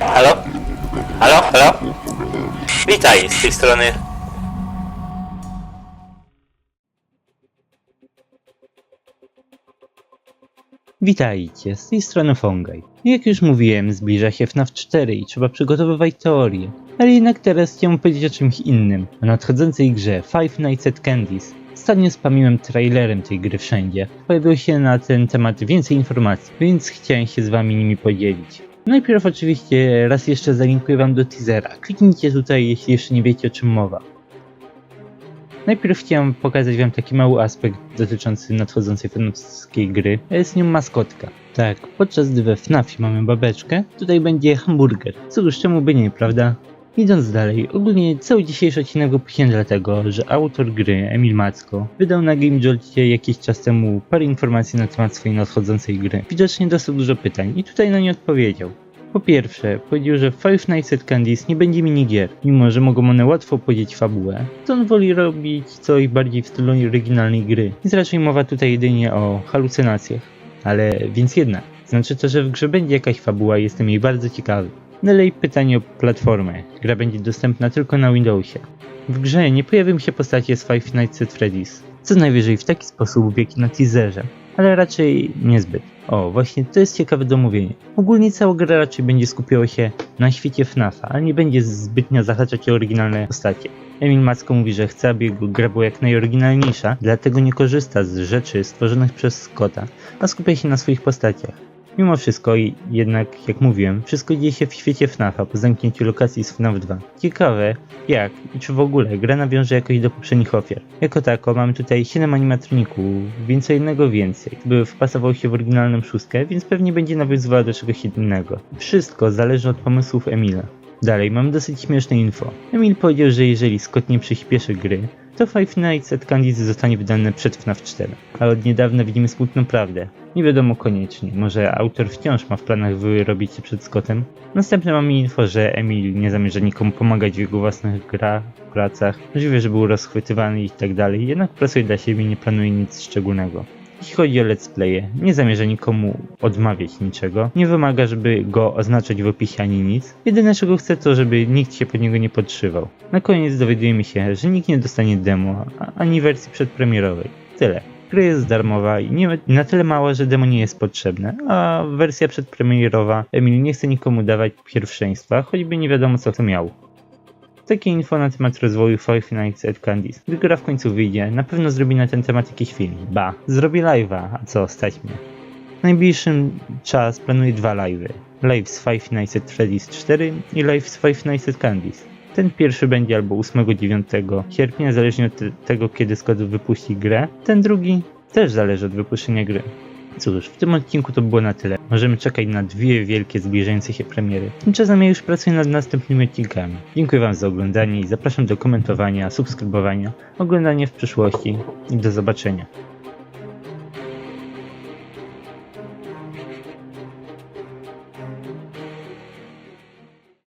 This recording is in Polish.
Halo? Halo? Halo? Witaj, z tej strony Witajcie, z tej strony Fongaj. Jak już mówiłem, zbliża się FNAF 4 i trzeba przygotowywać teorię. Ale jednak teraz chciałem powiedzieć o czymś innym, o nadchodzącej grze Five Nights at Candy's. Ostatnio spamiłem trailerem tej gry wszędzie. Pojawiło się na ten temat więcej informacji, więc chciałem się z wami nimi podzielić. Najpierw oczywiście raz jeszcze zalinkuję wam do teasera. Kliknijcie tutaj, jeśli jeszcze nie wiecie o czym mowa. Najpierw chciałem pokazać wam taki mały aspekt dotyczący nadchodzącej FNAFskiej gry. Jest nią maskotka. Tak, podczas gdy we FNAFie mamy babeczkę, tutaj będzie hamburger. Cóż, czemu by nie, prawda? Idąc dalej, ogólnie cały dzisiejszy odcinek był dlatego, że autor gry, Emil Macko, wydał na Game Jolcie jakiś czas temu parę informacji na temat swojej nadchodzącej gry. Widocznie dostał dużo pytań i tutaj na nie odpowiedział. Po pierwsze, powiedział, że Five Nights at Candy's nie będzie minigier, mimo że mogą one łatwo powiedzieć fabułę, to on woli robić coś bardziej w stylu oryginalnej gry. Jest raczej mowa tutaj jedynie o halucynacjach. Ale więc jednak, znaczy to, że w grze będzie jakaś fabuła i jestem jej bardzo ciekawy. Dalej pytanie o platformę. Gra będzie dostępna tylko na Windowsie. W grze nie pojawią się postacie z Five Nights at Freddy's, co najwyżej w taki sposób, jaki na teaserze, ale raczej niezbyt. O, właśnie to jest ciekawe domówienie. Ogólnie cała gra raczej będzie skupiała się na świecie FNAFa, ale nie będzie zbytnio zahaczać o oryginalne postacie. Emil Macko mówi, że chce, aby jego gra była jak najoryginalniejsza, dlatego nie korzysta z rzeczy stworzonych przez Scotta, a skupia się na swoich postaciach. Mimo wszystko, jednak, jak mówiłem, wszystko dzieje się w świecie FNAFa po zamknięciu lokacji z FNAF 2. Ciekawe, jak i czy w ogóle gra nawiąże jakoś do poprzednich ofiar. Jako tako mamy tutaj 7 animatroników, więc o jednego więcej, by wpasował się w oryginalną szóstkę, więc pewnie będzie nawiązywała do czegoś innego. Wszystko zależy od pomysłów Emila. Dalej, mam dosyć śmieszne info. Emil powiedział, że jeżeli Scott nie przyspieszy gry, to Five Nights at Candy's zostanie wydane przed FNAF 4. A od niedawna widzimy smutną prawdę. Nie wiadomo koniecznie, może autor wciąż ma w planach wyrobić się przed Scottem? Następne mamy info, że Emil nie zamierza nikomu pomagać w jego własnych grach, pracach. Możliwe, że był rozchwytywany i tak dalej, jednak pracuje dla siebie nie planuje nic szczególnego. Jeśli chodzi o let's playe, nie zamierza nikomu odmawiać niczego, nie wymaga, żeby go oznaczać w opisie ani nic. Jedyne czego chce to, żeby nikt się pod niego nie podszywał. Na koniec dowiadujemy się, że nikt nie dostanie demo, ani wersji przedpremierowej. Tyle. Gra jest darmowa i nie, na tyle mała, że demo nie jest potrzebne, a wersja przedpremierowa Emil nie chce nikomu dawać pierwszeństwa, choćby nie wiadomo co to miał. Takie info na temat rozwoju Five Nights at Candy's. Gdy gra w końcu wyjdzie, na pewno zrobi na ten temat jakiś film. Ba, zrobi live'a, a co, stać mnie. W najbliższym czas planuję dwa live'y. Live z Five Nights at Freddy's 4 i live z Five Nights at Candy's. Ten pierwszy będzie albo 8-9 sierpnia, zależnie od te- tego kiedy Scott wypuści grę. Ten drugi też zależy od wypuszczenia gry. Cóż, w tym odcinku to było na tyle. Możemy czekać na dwie wielkie zbliżające się premiery. Tymczasem ja już pracuję nad następnymi odcinkami. Dziękuję Wam za oglądanie i zapraszam do komentowania, subskrybowania, oglądania w przyszłości i do zobaczenia.